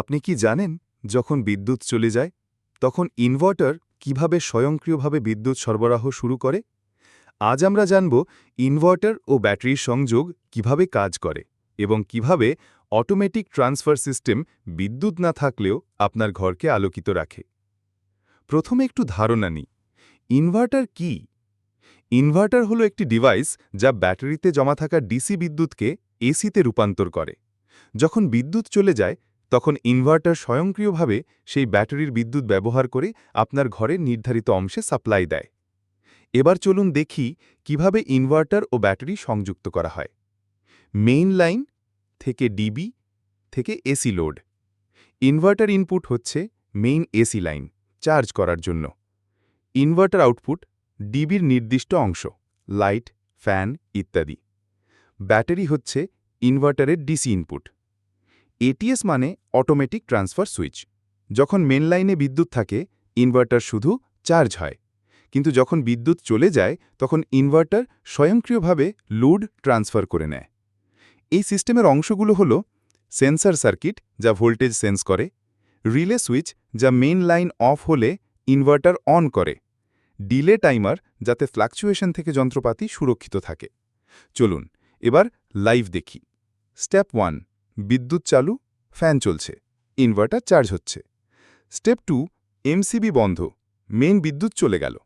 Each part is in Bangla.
আপনি কি জানেন, যখন বিদ্যুৎ চলে যায়, তখন ইনভার্টার কীভাবে স্বয়ংক্রিয়ভাবে বিদ্যুৎ সরবরাহ শুরু করে? আজ আমরা জানব ইনভার্টার ও ব্যাটারির সংযোগ কীভাবে কাজ করে এবং কীভাবে অটোমেটিক ট্রান্সফার সিস্টেম বিদ্যুৎ না থাকলেও আপনার ঘরকে আলোকিত রাখে। প্রথমে একটু ধারণা নিই, ইনভার্টার কি? ইনভার্টার হলো একটি ডিভাইস যা ব্যাটারিতে জমা থাকা ডিসি বিদ্যুৎকে এসিতে রূপান্তর করে। যখন বিদ্যুৎ চলে যায় তখন ইনভার্টার স্বয়ংক্রিয়ভাবে সেই ব্যাটারির বিদ্যুৎ ব্যবহার করে আপনার ঘরের নির্ধারিত অংশে সাপ্লাই দেয়। এবার চলুন দেখি কীভাবে ইনভার্টার ও ব্যাটারি সংযুক্ত করা হয়। মেইন লাইন থেকে ডিবি থেকে এসি লোড। ইনভার্টার ইনপুট হচ্ছে মেইন এসি লাইন চার্জ করার জন্য। ইনভার্টার আউটপুট ডিবির নির্দিষ্ট অংশ, লাইট, ফ্যান ইত্যাদি। ব্যাটারি হচ্ছে ইনভার্টারের ডিসি ইনপুট। এটিএস মানে অটোমেটিক ট্রান্সফার সুইচ যখন মেন লাইনে বিদ্যুৎ থাকে ইনভার্টার শুধু চার্জ হয়। কিন্তু যখন বিদ্যুৎ চলে যায়, তখন ইনভার্টার স্বয়ংক্রিয়ভাবে লোড ট্রান্সফার করে নেয়। এই সিস্টেমের অংশগুলো হল সেন্সার সার্কিট যা ভোল্টেজ সেন্স করে রিলে সুইচ যা মেন লাইন অফ হলে ইনভার্টার অন করে ডিলে টাইমার যাতে ফ্লাকচুয়েশন থেকে যন্ত্রপাতি সুরক্ষিত থাকে। চলুন, এবার লাইভ দেখি। স্টেপ ওয়ান বিদ্যুৎ চালু, ফ্যান চলছে, ইনভার্টার চার্জ হচ্ছে। স্টেপ টু, এমসিবি বন্ধ মেন বিদ্যুৎ চলে গেল।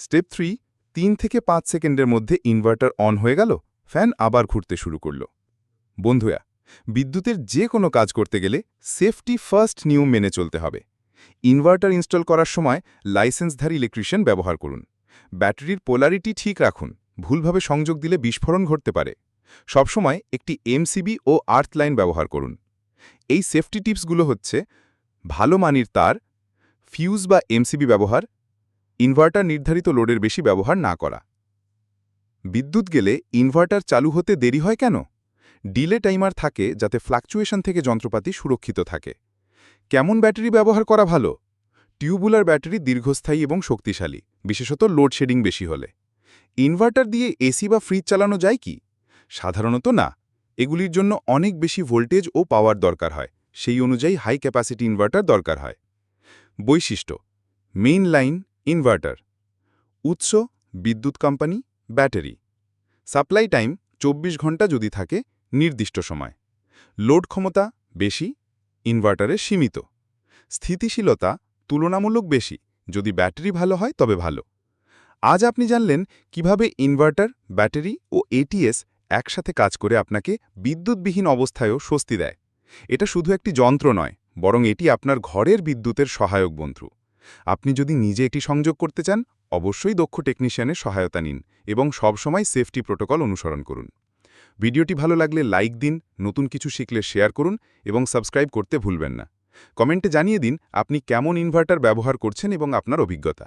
স্টেপ থ্রি, তিন থেকে পাঁচ সেকেন্ডের মধ্যে ইনভার্টার অন হয়ে গেল, ফ্যান আবার ঘুরতে শুরু করল। বন্ধুয়া, বিদ্যুতের যে কোনো কাজ করতে গেলে সেফটি ফার্স্ট নিয়ম মেনে চলতে হবে। ইনভার্টার ইনস্টল করার সময় লাইসেন্সধারী ইলেকট্রিশিয়ান ব্যবহার করুন। ব্যাটারির পোলারিটি ঠিক রাখুন। ভুলভাবে সংযোগ দিলে বিস্ফোরণ ঘটতে পারে। সবসময় একটি এমসিবি ও আর্থ লাইন ব্যবহার করুন। এই সেফটি টিপসগুলো হচ্ছে, ভালো মানির তার, ফিউজ বা এমসিবি ব্যবহার, ইনভার্টার নির্ধারিত লোডের বেশি ব্যবহার না করা। বিদ্যুৎ গেলে ইনভার্টার চালু হতে দেরি হয় কেন? ডিলে টাইমার থাকে যাতে ফ্লাকচুয়েশন থেকে যন্ত্রপাতি সুরক্ষিত থাকে। কেমন ব্যাটারি ব্যবহার করা ভালো? টিউবুলার ব্যাটারি দীর্ঘস্থায়ী এবং শক্তিশালী, বিশেষত লোডশেডিং বেশি হলে। ইনভার্টার দিয়ে এসি বা ফ্রিজ চালানো যায় কি? সাধারণত না। এগুলির জন্য অনেক বেশি ভোল্টেজ ও পাওয়ার দরকার হয়। সেই অনুযায়ী হাই ক্যাপাসিটি ইনভার্টার দরকার হয়। বৈশিষ্ট্য মেইন লাইন ইনভার্টার উৎস, বিদ্যুৎ কোম্পানি ব্যাটারি সাপ্লাই টাইম ২৪ ঘণ্টা যদি থাকে নির্দিষ্ট সময়। লোড ক্ষমতা বেশি ইনভার্টারে সীমিত। স্থিতিশীলতা তুলনামূলক বেশি, যদি ব্যাটারি ভালো হয় তবে ভালো। আজ আপনি জানলেন কীভাবে ইনভার্টার ব্যাটারি ও এটিএস একসাথে কাজ করে আপনাকে বিদ্যুৎবিহীন অবস্থায়ও স্বস্তি দেয়। এটা শুধু একটি যন্ত্র নয়, বরং এটি আপনার ঘরের বিদ্যুতের সহায়ক বন্ধু। আপনি যদি নিজে এটি সংযোগ করতে চান, অবশ্যই দক্ষ টেকনিশিয়ানের সহায়তা নিন এবং সবসময় সেফটি প্রোটোকল অনুসরণ করুন। ভিডিওটি ভালো লাগলে লাইক দিন, নতুন কিছু শিখলে শেয়ার করুন এবং সাবস্ক্রাইব করতে ভুলবেন না। কমেন্টে জানিয়ে দিন, আপনি কেমন ইনভার্টার ব্যবহার করছেন এবং আপনার অভিজ্ঞতা।